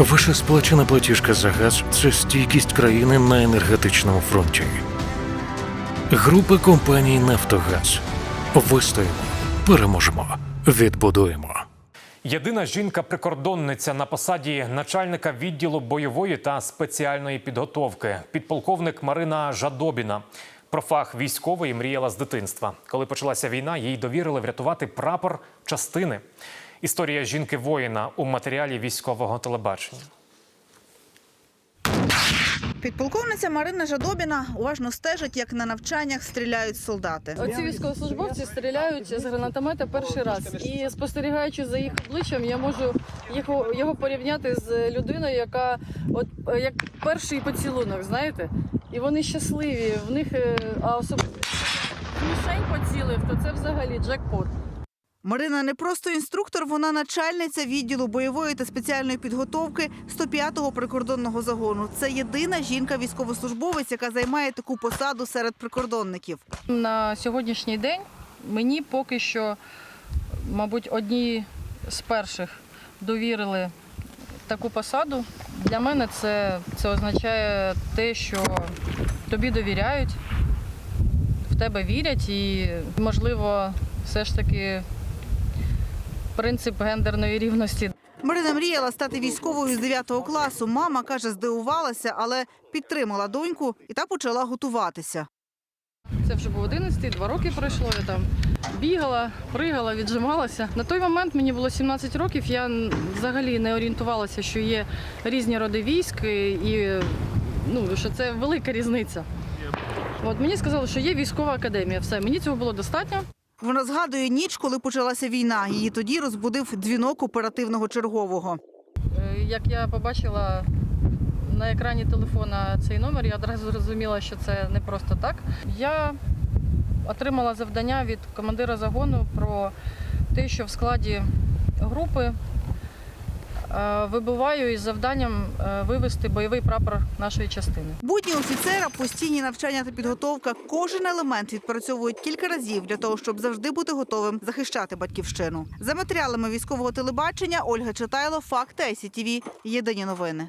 Ваша сплачена платіжка за газ це стійкість країни на енергетичному фронті. Група компаній Нафтогаз. Вистоїмо, переможемо, відбудуємо. Єдина жінка-прикордонниця на посаді начальника відділу бойової та спеціальної підготовки, підполковник Марина Жадобіна. Про фах військової мріяла з дитинства. Коли почалася війна, їй довірили врятувати прапор частини. Історія жінки-воїна у матеріалі військового телебачення. Підполковниця Марина Жадобіна уважно стежить, як на навчаннях стріляють солдати. Оці військовослужбовці стріляють з гранатомета перший раз. І спостерігаючи за їх обличчям, я можу його, його порівняти з людиною, яка от як перший поцілунок, знаєте? І вони щасливі. В них е, а особливо мішень поцілив, то це взагалі джекпот. Марина не просто інструктор, вона начальниця відділу бойової та спеціальної підготовки 105-го прикордонного загону. Це єдина жінка-військовослужбовець, яка займає таку посаду серед прикордонників. На сьогоднішній день мені поки що, мабуть, одні з перших довірили таку посаду. Для мене це, це означає те, що тобі довіряють, в тебе вірять і, можливо, все ж таки принцип гендерної рівності Марина мріяла стати військовою з 9 класу. Мама каже, здивувалася, але підтримала доньку і та почала готуватися. Це вже був 11, два роки пройшло. Я там бігала, пригала, віджималася. На той момент мені було 17 років. Я взагалі не орієнтувалася, що є різні роди військ і ну, що це велика різниця. От мені сказали, що є військова академія. Все, мені цього було достатньо. Вона згадує ніч, коли почалася війна. Її тоді розбудив дзвінок оперативного чергового. Е, Як я побачила на екрані телефона цей номер, я одразу зрозуміла, що це не просто так. Я отримала завдання від командира загону про те, що в складі групи е, вибиваю із завданням е, вивести бойовий прапор нашої частини. Будні офіцера, постійні навчання та підготовка. Кожен елемент відпрацьовують кілька разів для того, щоб завжди бути готовим захищати батьківщину. За матеріалами військового телебачення Ольга Читайло, Факти ICTV. Єдині новини.